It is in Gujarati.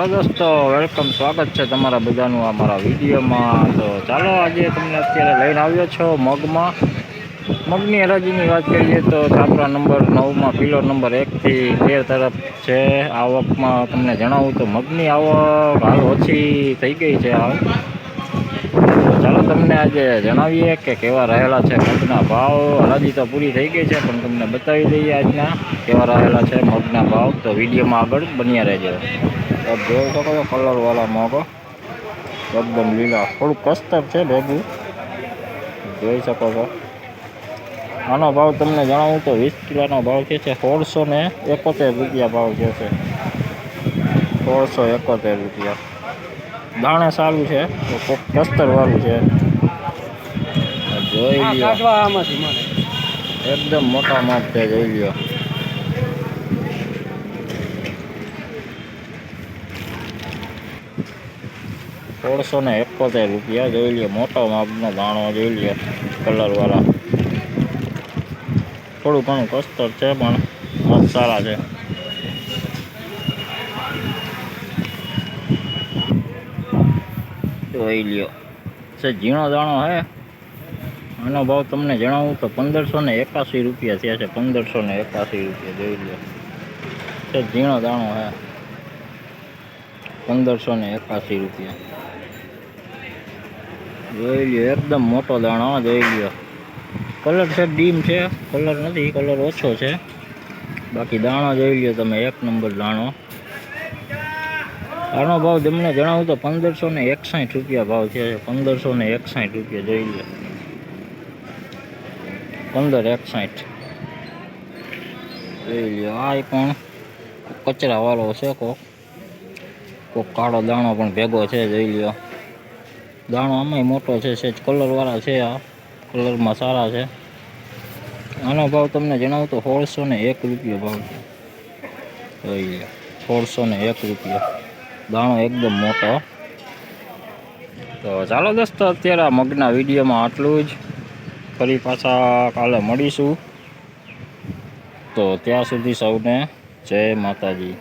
હાલો દોસ્તો વેલકમ સ્વાગત છે તમારા બધાનું અમારા મારા વિડીયોમાં. તો ચાલો આજે તમને અત્યારે લઈને આવ્યો છો મગમાં. મગની હરાજીની વાત કરીએ તો છાપરા નંબર નવમાં પીલો નંબર એકથી તેર તરફ છે. આવકમાં તમને જણાવું તો મગની આવક હાલ ઓછી થઈ ગઈ છે હાલ. આજે જણાવીએ કે કેવા રહેલા છે મગના ભાવ. હરાજી તો પૂરી થઈ ગઈ છે, પણ તમને બતાવી દઈએ આજના કેવા રહેલા છે મગના ભાવ. તો વિડીયોમાં આગળ બન્યા રહેજો. તો જોઈ શકો છો કલરવાળા મગ. એકદમ લીલા. થોડું કસ્તર છે ભેગું. જોઈ શકો છો. આનો ભાવ તમને જણાવું તો વીસ કિલોનો ભાવ કે છે સોળસો ને એકોતેર રૂપિયા ભાવ જે. છે સોળસો એકોતેર રૂપિયા. દાણે સારું છે. કસ્તરવાળું છે. જોઈ લ્યો. આમાંથી એકદમ મોટા માપ છે જોઈ લ્યો. સોળસો ને એકોતેર રૂપિયા જોઈ લ્યો મોટો માપનો દાણો જોઈ લ્યો કલરવાળા થોડું ઘણું કસ્તર છે પણ માપ સારા છે. જોઈ લ્યો. છે ઝીણો દાણો હે. આનો ભાવ તમને જણાવું તો પંદરસો ને એકાસી રૂપિયા થયા છે. પંદરસો ને એકાસી રૂપિયા જોઈ લો. છે ઝીણો દાણો, હે. પંદરસો ને એકાસી રૂપિયા. જોઈ લ્યો એકદમ મોટો દાણો જોઈ લ્યો કલર છે, ડીમ છે. કલર નથી કલર ઓછો છે. બાકી દાણો જોઈ લ્યો તમે, એક નંબર દાણો. આનો ભાવ તમને જણાવું તો પંદરસો ને એકસાઠ રૂપિયા ભાવ છે. પંદરસો ને એકસાઠ રૂપિયા જોઈ લ્યો પંદર, એકસાઠ. જોઈ લ્યો. આ પણ કચરા વાળો છે કોક. કોક કાળો દાણો પણ ભેગો છે, જોઈ લ્યો. દાણો આમાંય મોટો છે સેજ કલરવાળા છે આ. કલરમાં સારા છે. આનો ભાવ તમને જણાવું તો સોળસો ને એક રૂપિયો ભાવ. છે જોઈ લ્યો. સોળસો ને એક રૂપિયો. દાણો એકદમ મોટો. તો ચાલો દોસ્તો, અત્યારે આ મગના વિડીયોમાં આટલું જ. ફરી પાછા કાલે મળીશું. તો ત્યાં સુધી સૌને જય માતાજી.